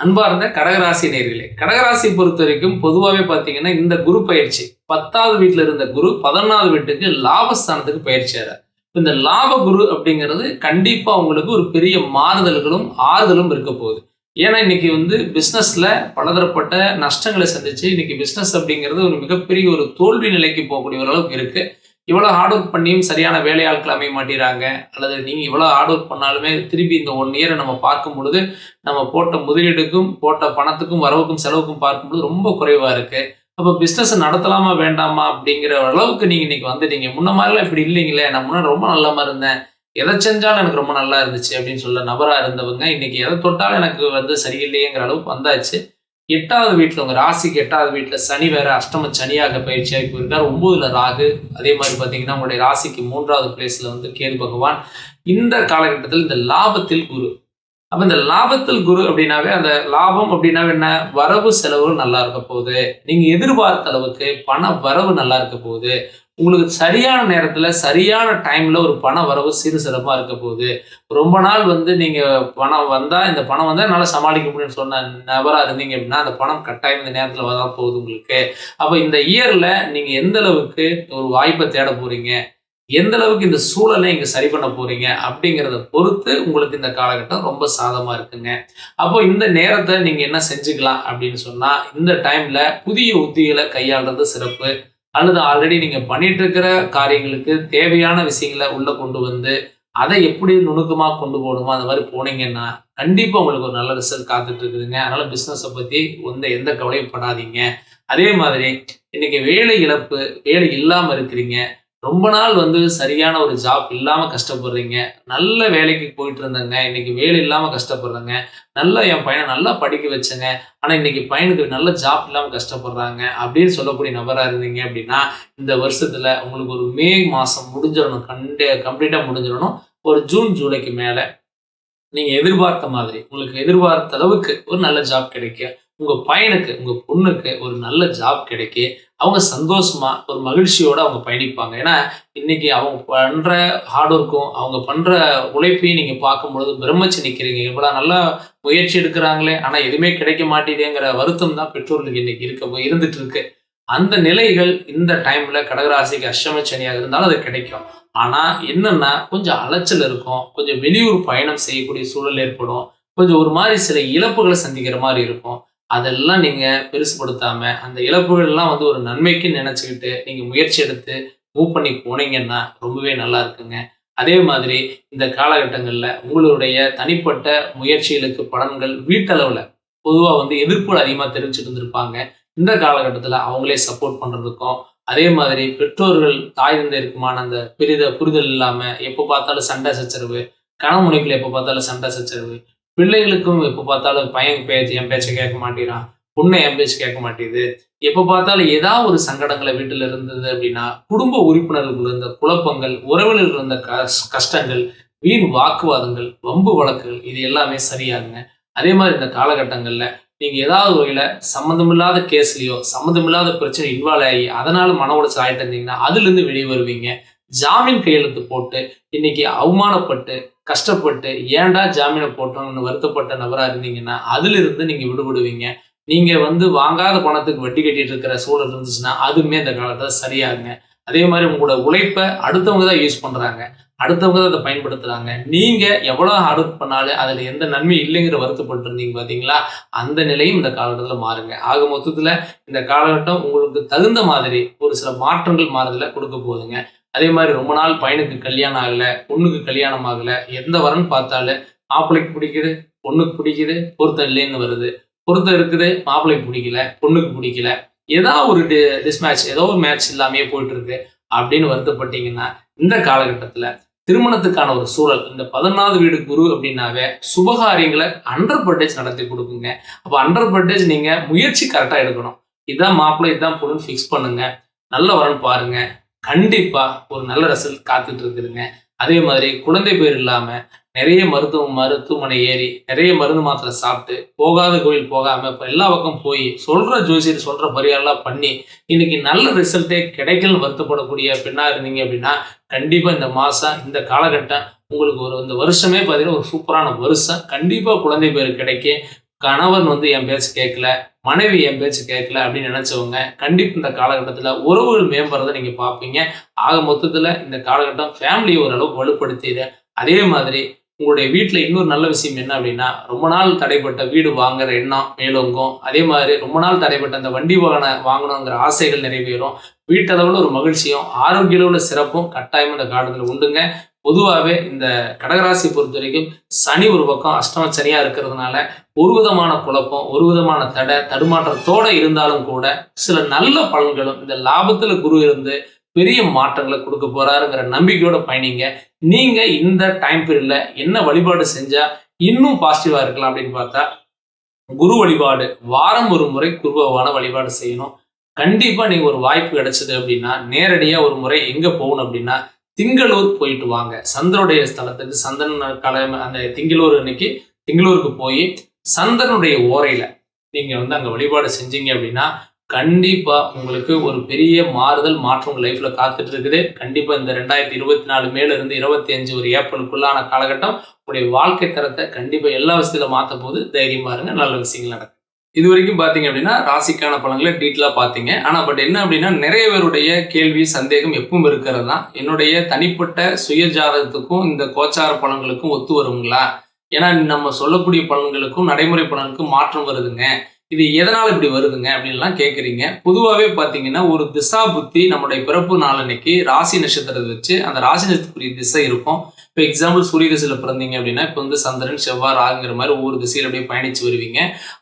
அன்பார்ந்த கடகராசி நேர்களே கடகராசி பொறுத்த வரைக்கும் பொதுவாகவே பார்த்தீங்கன்னா இந்த குரு பயிற்சி பத்தாவது வீட்டில் இருந்த குரு பதினொன்றாவது வீட்டுக்கு லாபஸ்தானத்துக்கு பயிற்சியாகிறார் இந்த லாப குரு அப்படிங்கிறது கண்டிப்பாக உங்களுக்கு ஒரு பெரிய மாறுதல்களும் ஆறுதலும் இருக்க போகுது. ஏன்னா இன்னைக்கு வந்து பிஸ்னஸில் பலதரப்பட்ட நஷ்டங்களை சந்திச்சு இன்னைக்கு பிஸ்னஸ் அப்படிங்கிறது ஒரு மிகப்பெரிய ஒரு தோல்வி நிலைக்கு போகக்கூடிய ஒரு அளவுக்கு இருக்குது இவ்வளோ ஹார்ட் ஒர்க் பண்ணியும் சரியான வேலையாட்கள் அமைய மாட்டேறாங்க. அல்லது நீங்கள் இவ்வளோ ஹார்ட் ஒர்க் பண்ணாலுமே திருப்பி இந்த ஒன் இயரை நம்ம பார்க்கும் பொழுது நம்ம போட்ட முதலீடுக்கும் போட்ட பணத்துக்கும் வரவுக்கும் செலவுக்கும் பார்க்கும்போது ரொம்ப குறைவாக இருக்குது அப்போ பிஸ்னஸ் நடத்தலாமா வேண்டாமா அப்படிங்கிற அளவுக்கு நீங்கள் இன்றைக்கி வந்துட்டீங்க. முன்ன மாதிரிலாம் இப்படி இல்லைங்களே நான் முன்னாடி ரொம்ப நல்லமாக இருந்தேன். எதை செஞ்சாலும் எனக்கு ரொம்ப நல்லா இருந்துச்சு அப்படின்னு சொல்ல நபராக இருந்தவங்க இன்னைக்கு எதை தொட்டாலும் எனக்கு வந்து சரியில்லையேங்கிற அளவுக்கு வந்தாச்சு. எட்டாவது வீட்டில் உங்கள் ராசிக்கு எட்டாவது வீட்டில் சனி வேற அஷ்டம சனியாக பயிற்சியாகி போயிருக்கார் ஒம்பதுல ராகு. அதே மாதிரி பார்த்தீங்கன்னா உங்களுடைய ராசிக்கு மூன்றாவது பிளேஸில் வந்து கேது பகவான். இந்த காலகட்டத்தில் இந்த லாபத்தில் குரு. அப்போ இந்த லாபத்தில் குரு அப்படின்னாவே அந்த லாபம் அப்படின்னாவே என்ன? வரவு செலவு நல்லா இருக்க போகுது. நீங்கள் எதிர்பார்த்த அளவுக்கு பண வரவு நல்லா இருக்க போகுது. உங்களுக்கு சரியான நேரத்தில் சரியான டைமில் ஒரு பண வரவு சிறு சிறப்பாக இருக்க போகுது. ரொம்ப நாள் வந்து நீங்கள் பணம் வந்தால் இந்த பணம் வந்தால் என்னால் சமாளிக்க முடியும்னு சொன்ன நபராக இருந்தீங்க அப்படின்னா அந்த பணம் கட்டாயம் இந்த நேரத்தில் வர போகுது உங்களுக்கு. அப்போ இந்த இயரில் நீங்கள் எந்த அளவுக்கு ஒரு வாய்ப்பை தேட போகிறீங்க எந்த அளவுக்கு இந்த சூழலை இங்கே சரி பண்ண போகிறீங்க அப்படிங்கிறத பொறுத்து உங்களுக்கு இந்த காலகட்டம் ரொம்ப சாதமாக இருக்குங்க. அப்போ இந்த நேரத்தை நீங்கள் என்ன செஞ்சுக்கலாம் அப்படின்னு சொன்னால் இந்த டைமில் புதிய உத்திகளை கையாளுறது சிறப்பு. அல்லது ஆல்ரெடி நீங்கள் பண்ணிட்டு இருக்கிற காரியங்களுக்கு தேவையான விஷயங்களை உள்ளே கொண்டு வந்து அதை எப்படி நுணுக்கமாக கொண்டு போகணுமோ அந்த மாதிரி போனீங்கன்னா கண்டிப்பாக உங்களுக்கு ஒரு நல்ல ரிசல்ட் காத்துட்டு இருக்குதுங்க. அதனால பிஸ்னஸை பற்றி எந்த எந்த கவலையும் படாதீங்க. அதே மாதிரி இன்னைக்கு வேலை இழப்பு வேலை இல்லாமல் இருக்கிறீங்க. ரொம்ப நாள் வந்து சரியான ஒரு ஜாப் இல்லாமல் கஷ்டப்படுறீங்க. நல்ல வேலைக்கு போயிட்டு இருந்தேங்க இன்னைக்கு வேலை இல்லாமல் கஷ்டப்படுறேங்க. நல்லா என் பையனை நல்லா படிக்க வச்சேங்க. ஆனால் இன்னைக்கு பையனுக்கு நல்ல ஜாப் இல்லாமல் கஷ்டப்படுறாங்க அப்படின்னு சொல்லக்கூடிய நபராக இருந்தீங்க அப்படின்னா இந்த வருஷத்தில் உங்களுக்கு ஒரு மே மாதம் முடிஞ்சிடணும். கண்டே கம்ப்ளீட்டாக முடிஞ்சிடணும். ஒரு ஜூன் ஜூலைக்கு மேலே நீங்கள் எதிர்பார்த்த மாதிரி உங்களுக்கு எதிர்பார்த்த அளவுக்கு ஒரு நல்ல ஜாப் கிடைக்க உங்கள் பையனுக்கு உங்கள் பொண்ணுக்கு ஒரு நல்ல ஜாப் கிடைக்க அவங்க சந்தோஷமா ஒரு மகிழ்ச்சியோட அவங்க பயணிப்பாங்க. ஏன்னா இன்னைக்கு அவங்க பண்ற ஹார்ட் ஒர்க்கும் அவங்க பண்ற உழைப்பையும் நீங்க பார்க்கும்பொழுது பிரமிச்சு நிக்கிறீங்க. இவ்வளவு நல்லா முயற்சி எடுக்கிறாங்களே ஆனா எதுவுமே கிடைக்க மாட்டேதேங்கிற வருத்தம் தான் பெற்றோர்களுக்கு இன்னைக்கு இருக்க இருந்துட்டு இருக்கு. அந்த நிலைகள் இந்த டைம்ல கடகராசிக்கு அஷ்டம சனியாக இருந்தாலும் அது கிடைக்கும். ஆனா என்னன்னா கொஞ்சம் அலைச்சல் இருக்கும். கொஞ்சம் வெளியூர் பயணம் செய்யக்கூடிய சூழல் ஏற்படும். கொஞ்சம் ஒரு மாதிரி சில இழப்புகளை சந்திக்கிற மாதிரி இருக்கும். அதெல்லாம் நீங்கள் பெருசுப்படுத்தாமல் அந்த இழப்புகள்லாம் வந்து ஒரு நன்மைக்கு நினச்சிக்கிட்டு நீங்கள் முயற்சி எடுத்து மூவ் பண்ணி போனீங்கன்னா ரொம்பவே நல்லா இருக்குங்க. அதே மாதிரி இந்த காலகட்டங்களில் உங்களுடைய தனிப்பட்ட முயற்சிகளுக்கு பலன்கள் வீட்டளவில் பொதுவாக வந்து எதிர்ப்புகள் அதிகமாக தெரிவிச்சுட்டு இருந்திருப்பாங்க. இந்த காலகட்டத்தில் அவங்களே சப்போர்ட் பண்ணுறதுக்கும் அதே மாதிரி பெற்றோர்கள் தாய் தந்தையருக்குமான அந்த பெரித புரிதல் இல்லாமல் எப்போ பார்த்தாலும் சண்டை சச்சரவு கணவனுக்குள்ள எப்போ பார்த்தாலும் சண்டை சச்சரவு பிள்ளைகளுக்கும் எப்போ பார்த்தாலும் பையன் பேச்சு என் பேச்சை கேட்க மாட்டேறான் பொண்ணை என் பேச்சு கேட்க மாட்டேங்குது. எப்போ பார்த்தாலும் ஏதாவது ஒரு சங்கடங்களை வீட்டில் இருந்தது அப்படின்னா குடும்ப உறுப்பினர்களுக்குள்ள இருந்த குழப்பங்கள் உறவினர்கள் இருந்த கஷ்- கஷ்டங்கள் வீண் வாக்குவாதங்கள் வம்பு வழக்குகள் இது எல்லாமே சரியாகுங்க. அதே மாதிரி இந்த காலகட்டங்களில் நீங்கள் ஏதாவது வகையில் சம்மந்தமில்லாத கேஸ்லையோ சம்மந்தமில்லாத பிரச்சனை இன்வால்வ் ஆகி அதனால் மன உளைச்சல் ஆகிட்டு இருந்தீங்கன்னா அதுலேருந்து வெளியே வருவீங்க. ஜாமீன் கையெழுத்து போட்டு இன்னைக்கு அவமானப்பட்டு கஷ்டப்பட்டு ஏன்டா ஜாமீனை போட்டோம்னு வருத்தப்பட்ட நபராக இருந்தீங்கன்னா அதிலிருந்து நீங்கள் விடுபடுவீங்க. நீங்கள் வந்து வாங்காத பணத்துக்கு வட்டி கட்டிட்டு இருக்கிற சூழல் இருந்துச்சுன்னா அதுவுமே இந்த காலத்தில் சரியாகுங்க. அதே மாதிரி உங்களோட உழைப்பை அடுத்தவங்க தான் யூஸ் பண்ணுறாங்க அடுத்தவங்க தான் அதை பயன்படுத்துகிறாங்க நீங்கள் எவ்வளோ ஹார்ட் ஒர்க் பண்ணாலும் அதில் எந்த நன்மை இல்லைங்கிற வருத்தப்பட்டு இருந்தீங்க பார்த்தீங்களா அந்த நிலையும் இந்த காலகட்டத்தில் மாறுங்க. ஆக மொத்தத்தில் இந்த காலகட்டம் உங்களுக்கு தகுந்த மாதிரி ஒரு சில மாற்றங்கள் மாறுதலை கொடுக்க போகுதுங்க. அதே மாதிரி ரொம்ப நாள் பையனுக்கு கல்யாணம் ஆகலை பொண்ணுக்கு கல்யாணம் ஆகலை எந்த வரன்னு பார்த்தாலும் மாப்பிள்ளைக்கு பிடிக்குது பொண்ணுக்கு பிடிக்குது பொருத்தம் இல்லைன்னு வருது. பொருத்தம் இருக்குது மாப்பிள்ளைக்கு பிடிக்கல பொண்ணுக்கு பிடிக்கல. ஏதாவது ஒரு டிஸ்மேட்ச் ஏதோ ஒரு மேட்ச் இல்லாமையே போயிட்டு இருக்கு அப்படின்னு வருத்தப்பட்டீங்கன்னா இந்த காலகட்டத்தில் திருமணத்துக்கான ஒரு சூழல் இந்த பதினாவது வீடு குரு அப்படின்னாவே சுபகாரியங்களை அண்டர் பர்டேஜ் நடத்தி கொடுக்குங்க. அப்போ அண்டர் பர்டேஜ் நீங்கள் முயற்சி கரெக்டாக எடுக்கணும். இதான் மாப்பிள்ளை இதான் பொண்ணு ஃபிக்ஸ் பண்ணுங்க. நல்ல வரன் பாருங்க. கண்டிப்பா ஒரு நல்ல ரிசல்ட் காத்துட்டு இருக்குதுங்க. அதே மாதிரி குழந்தை பேர் இல்லாம நிறைய மருத்துவ மருத்துவமனை ஏறி நிறைய மருந்து மாத்திரை சாப்பிட்டு போகாத கோயில் போகாம இப்போ எல்லா பக்கம் போய் சொல்ற ஜோசியர் சொல்ற பரிகாரம்லாம் பண்ணி இன்னைக்கு நல்ல ரிசல்ட்டே கிடைக்கலன்னு வருத்தப்படக்கூடிய பெண்ணா இருந்தீங்க அப்படின்னா கண்டிப்பா இந்த மாசம் இந்த காலகட்டம் உங்களுக்கு ஒரு இந்த வருஷமே பார்த்தீங்கன்னா ஒரு சூப்பரான வருஷம். கண்டிப்பா குழந்தை பேர் கிடைக்க கணவன் வந்து என் பேச்சு கேட்கல மனைவி என் பேச்சு கேட்கல அப்படின்னு நினச்சவங்க கண்டிப்பாக இந்த காலகட்டத்தில் உறவுகள் மேம்படுறதை நீங்கள் பார்ப்பீங்க. ஆக மொத்தத்தில் இந்த காலகட்டம் ஃபேமிலியை ஓரளவு வலுப்படுத்திடு அதே மாதிரி உங்களுடைய வீட்டில் இன்னொரு நல்ல விஷயம் என்ன அப்படின்னா ரொம்ப நாள் தடைப்பட்ட வீடு வாங்குற எண்ணம் மேலோங்கும். அதே மாதிரி ரொம்ப நாள் தடைப்பட்ட அந்த வண்டி வாகன வாங்கணுங்கிற ஆசைகள் நிறைவேறும். வீட்டளவில் ஒரு மகிழ்ச்சியும் ஆரோக்கிய அளவில் சிறப்பும் கட்டாயமும் இந்த காலத்தில் உண்டுங்க. பொதுவாகவே இந்த கடகராசி பொறுத்த வரைக்கும் சனி ஒரு பக்கம் அஷ்டம சனியாக இருக்கிறதுனால ஒரு விதமான குழப்பம் ஒரு விதமான தடை தடுமாற்றத்தோட இருந்தாலும் கூட சில நல்ல பலன்களும் இந்த லாபத்தில் குரு இருந்து பெரிய மாற்றங்களை கொடுக்க போறாருங்கிற நம்பிக்கையோட பயணிங்க. நீங்க இந்த டைம் பீரியட்ல என்ன வழிபாடு செஞ்சா இன்னும் பாசிட்டிவா இருக்கலாம் அப்படின்னு பார்த்தா குரு வழிபாடு வாரம் ஒரு முறை குருபவான வழிபாடு செய்யணும். கண்டிப்பா நீங்க ஒரு வாய்ப்பு கிடைச்சது அப்படின்னா நேரடியா ஒரு முறை எங்க போகணும் அப்படின்னா திங்களூர் போயிட்டு வாங்க. சந்தனுடைய ஸ்தலத்துக்கு சந்தன கிழமை அந்த திங்களூர் அன்னைக்கு திங்களூருக்கு போய் சந்தனுடைய ஓரையில் நீங்கள் வந்து அங்கே வழிபாடு செஞ்சீங்க அப்படின்னா கண்டிப்பாக உங்களுக்கு ஒரு பெரிய மாறுதல் மாற்றம் உங்கள் லைஃப்பில் காத்துட்டு இருக்குது. கண்டிப்பாக இந்த ரெண்டாயிரத்தி இருபத்தி நாலு மேலேருந்து இருபத்தி அஞ்சு ஒரு ஏப்ரலுக்குள்ளான காலகட்டம் உங்களுடைய வாழ்க்கை தரத்தை கண்டிப்பாக எல்லா விஷயத்துல மாற்ற போது தைரியமாக இருங்க. நல்ல விஷயங்கள் நடக்கும் இது வரைக்கும் பார்த்தீங்க அப்படின்னா ராசிக்கான பலன்களை டீட்டெயிலாக பார்த்தீங்க. ஆனால் பட் என்ன அப்படின்னா நிறைய பேருடைய கேள்வி சந்தேகம் எப்பவும் இருக்கிறது தான். என்னுடைய தனிப்பட்ட சுய ஜாதகத்துக்கும் இந்த கோச்சார பலன்களுக்கும் ஒத்து வருங்களா? ஏன்னா நம்ம சொல்லக்கூடிய பலன்களுக்கும் நடைமுறை பலனுக்கும் மாற்றம் வருதுங்க. இது எதனால் இப்படி வருதுங்க அப்படின்லாம் கேட்குறீங்க பொதுவாகவே பார்த்தீங்கன்னா ஒரு திசா புத்தி நம்முடைய பிறப்பு நாளன்னைக்கு ராசி நட்சத்திரத்தை வச்சு அந்த ராசி நட்சத்திரத்துக்குரிய திசை இருக்கும். இப்போ எக்ஸாம்பிள் சூரிய திசையில் பிறந்தீங்க அப்படின்னா இப்போ வந்து சந்திரன் செவ்வாய் ராகுங்கிற மாதிரி ஒவ்வொரு திசையில் அப்படியே பயணித்து வருவீங்க.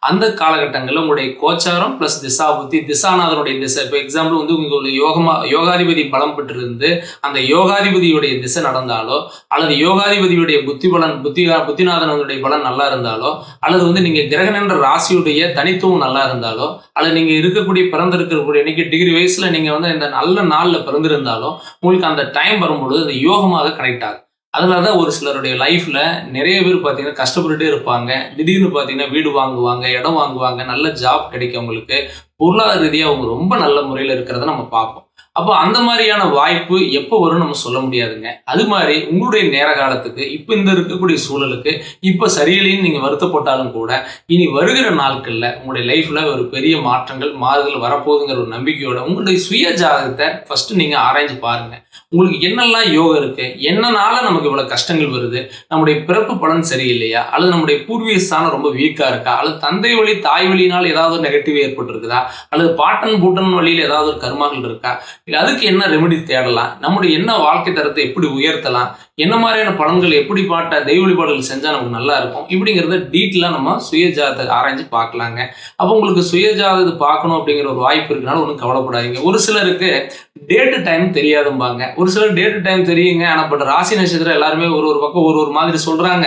அந்த காலகட்டங்களில் உங்களுடைய கோச்சாரம் ப்ளஸ் திசா புத்தி திசாநாதனுடைய திசை. இப்போ எக்ஸாம்பிள் வந்து உங்களுக்கு ஒரு யோகமா யோகாதிபதி பலம் பெற்றிருந்து அந்த யோகாதிபதியுடைய திசை நடந்தாலோ அல்லது யோகாதிபதியுடைய புத்தி பலன் புத்தி புத்திநாதனுடைய பலன் நல்லா இருந்தாலோ அல்லது வந்து நீங்கள் கிரகன் என்ற ராசியுடைய தனித்துவம் நல்லா இருந்தாலோ அல்லது நீங்க இருக்கக்கூடிய பிறந்திருக்கக்கூடிய இன்னைக்கு டிகிரி வயசுல நீங்க வந்து இந்த நல்ல நாள்ல பிறந்திருந்தாலோ உங்களுக்கு அந்த டைம் வரும்பொழுது அந்த யோகமாக கனெக்ட் ஆகும் அதனால தான் ஒரு சிலருடைய லைஃப்ல நிறைய பேர் பார்த்தீங்கன்னா கஷ்டப்பட்டுட்டே இருப்பாங்க. திடீர்னு பார்த்தீங்கன்னா வீடு வாங்குவாங்க இடம் வாங்குவாங்க நல்ல ஜாப் கிடைக்கும் அவங்களுக்கு பொருளாதார ரீதியாக அவங்க ரொம்ப நல்ல முறையில் இருக்கிறத நம்ம பார்ப்போம். அப்போ அந்த மாதிரியான வாய்ப்பு எப்போ வரும்னு நம்ம சொல்ல முடியாதுங்க. அது மாதிரி உங்களுடைய நேர காலத்துக்கு இப்போ இந்த இருக்கக்கூடிய சூழலுக்கு இப்போ சரியில்லைன்னு நீங்கள் வருத்தப்பட்டாலும் கூட இனி வருகிற நாட்களில் உங்களுடைய லைஃப்பில் ஒரு பெரிய மாற்றங்கள் மாறுதல் வரப்போகுதுங்கிற ஒரு நம்பிக்கையோட உங்களுடைய சுய ஜாதகத்தை ஃபஸ்ட்டு நீங்கள் ஆராய்ஞ்சு பாருங்கள் உங்களுக்கு என்னெல்லாம் யோகம் இருக்கு? என்னனால நமக்கு இவ்வளவு கஷ்டங்கள் வருது? நம்முடைய பிறப்பு பலன் சரியில்லையா? அல்லது நம்முடைய பூர்வீக ஸ்தானம் ரொம்ப வீக்கா இருக்கா? அல்லது தந்தை வழி தாய் வழியினால் ஏதாவது ஒரு நெகட்டிவ் ஏற்பட்டிருக்குதா? அல்லது பாட்டன் பூட்டன் வழியில் ஏதாவது ஒரு கருமாக்கள் இருக்கா? அதுக்கு என்ன ரெமெடி தேடலாம்? நம்முடைய என்ன வாழ்க்கை தரத்தை எப்படி உயர்த்தலாம்? என்ன மாதிரியான பலன்கள் எப்படி பாட்ட தெய்வ வழிபாடுகள் செஞ்சால் நமக்கு நல்லா இருக்கும்? இப்படிங்கிறத டீட்டெயிலாக நம்ம சுயஜாதத்தை ஆராய்ஞ்சு பார்க்கலாங்க. அப்போ உங்களுக்கு சுயஜாதத்தை பார்க்கணும் அப்படிங்கிற ஒரு வாய்ப்பு இருக்கனால ஒன்றும் கவலைப்படாதீங்க. ஒரு சிலருக்கு டே டு டைம் தெரியாதும்பாங்க. ஒரு சிலர் டே டு டைம் தெரியுங்க ஆனால் பட் ராசி நட்சத்திரம் எல்லாருமே ஒரு ஒரு பக்கம் ஒரு ஒரு மாதிரி சொல்கிறாங்க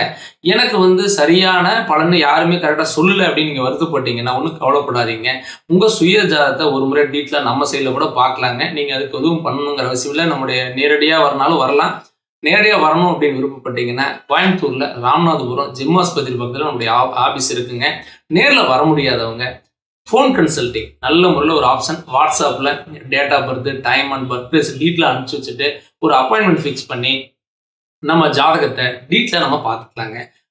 எனக்கு வந்து சரியான பலன் யாருமே கரெக்டாக சொல்லலை அப்படின்னு நீங்கள் வருத்தப்பட்டீங்கன்னா ஒன்றும் கவலைப்படாதீங்க. உங்கள் சுய ஜாதகத்தை ஒரு முறை டீட்டெயிலாக நம்ம சைடில் கூட பார்க்கலாங்க. நீங்கள் அதுக்கு எதுவும் பண்ணணுங்கிற அவசியம் இல்லை. நம்முடைய நேரடியாக வரனாலும் வரலாம். நேரடியாக வரணும் அப்படின்னு விருப்பப்பட்டீங்கன்னா கோயம்புத்தூரில் ராமநாதபுரம் ஜிம் ஆஸ்பத்திரி பக்கத்தில் நம்முடைய ஆஃபீஸ் இருக்குங்க. நேரில் வர முடியாதவங்க ஃபோன் கன்சல்டிங் நல்ல முறையில் ஒரு ஆப்ஷன் வாட்ஸ்அப்பில் date of birth time and birth place detail அனுப்பிச்சி வச்சுட்டு ஒரு அப்பாயின்மெண்ட் ஃபிக்ஸ் பண்ணி நம்ம ஜாதகத்தை டீட்டெயிலாக நம்ம பார்த்துக்கலாங்க.